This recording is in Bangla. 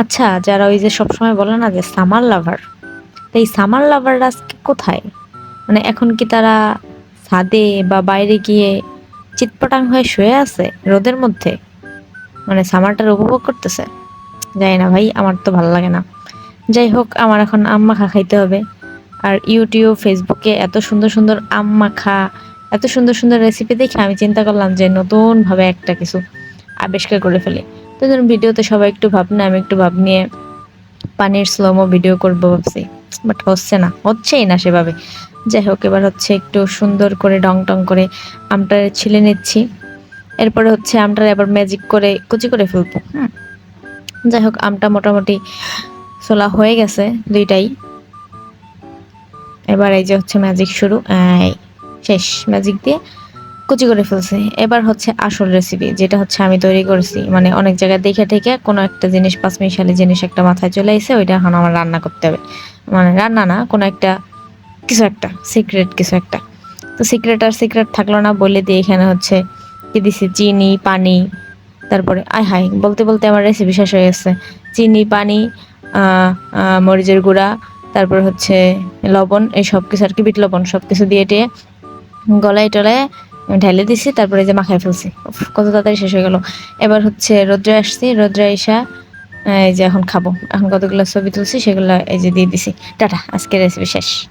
আচ্ছা যারা ওই যে সবসময় বলে না যে সামার লাভার তো এই সামার লাভাররা আজকে কোথায়? মানে এখন কি তারা ছাদে বা বাইরে গিয়ে চিৎপটাং হয়ে শুয়ে আছে রোদের মধ্যে? মানে সামারটার উপভোগ করতেছে? যাই না ভাই, আমার তো ভালো লাগে না। যাই হোক, আমার এখন আম মাখা খাইতে হবে। আর ইউটিউব, ফেসবুকে এত সুন্দর সুন্দর আম মাখা, এত সুন্দর সুন্দর রেসিপি দেখে আমি চিন্তা করলাম যে নতুনভাবে একটা কিছু আবিষ্কার করে ফেলি। তো ধরুন ভিডিওতে সবাই একটু ভাব না, আমি একটু ভাব নিয়ে পানির স্লোমো ভিডিও করব ভাবছি। বাট হচ্ছে না, হচ্ছেই না সেভাবে। যাই হোক, এবার হচ্ছে একটু সুন্দর করে ডং টং করে আমটা ছিলে নিচ্ছি। এরপরে হচ্ছে আমটা এবার ম্যাজিক করে কুচি করে ফেলব, হুম। যাই হোক, আমটা মোটামুটি ছোলা হয়ে গেছে দুইটাই। এবার এই যে হচ্ছে ম্যাজিক শুরু শেষ ম্যাজিক দিয়ে কুচি করে ফেলছি। এবার হচ্ছে আসল রেসিপি যেটা হচ্ছে আমি তৈরি করেছি। মানে অনেক জায়গায় দেখে থেকে কোনো একটা জিনিস, পাঁচ মিশালি জিনিস একটা মাথায় চলে এসে ওইটা এখন আমার রান্না করতে হবে। মানে রান্না না, কোনো একটা, কিছু একটা সিক্রেট কিছু একটা। তো সিক্রেট আর সিক্রেট থাকল না, বলে দিয়ে এখানে হচ্ছে কি দিছি, চিনি, পানি, তারপরে, আয় হাই বলতে বলতে আমার রেসিপি শেষ হয়ে গেছে। চিনি, পানি মরিচের গুঁড়া, তারপর হচ্ছে লবণ, এই সব কিছু আর কি, বিট লবণ সব কিছু দিয়ে টিয়ে গলায় টলায় ঢেলে দিছি, তারপরে যে মাখায় ফেলছি। কত তাড়াতাড়ি শেষ হয়ে গেল। এবার হচ্ছে রোদ্রে আসছি, রোদ্রে এসা এই যে এখন খাব। এখন কতগুলো ছবি তুলছি, সেগুলো এই যে দিয়ে দিছি। টাটা, আজকের রেসিপি শেষ।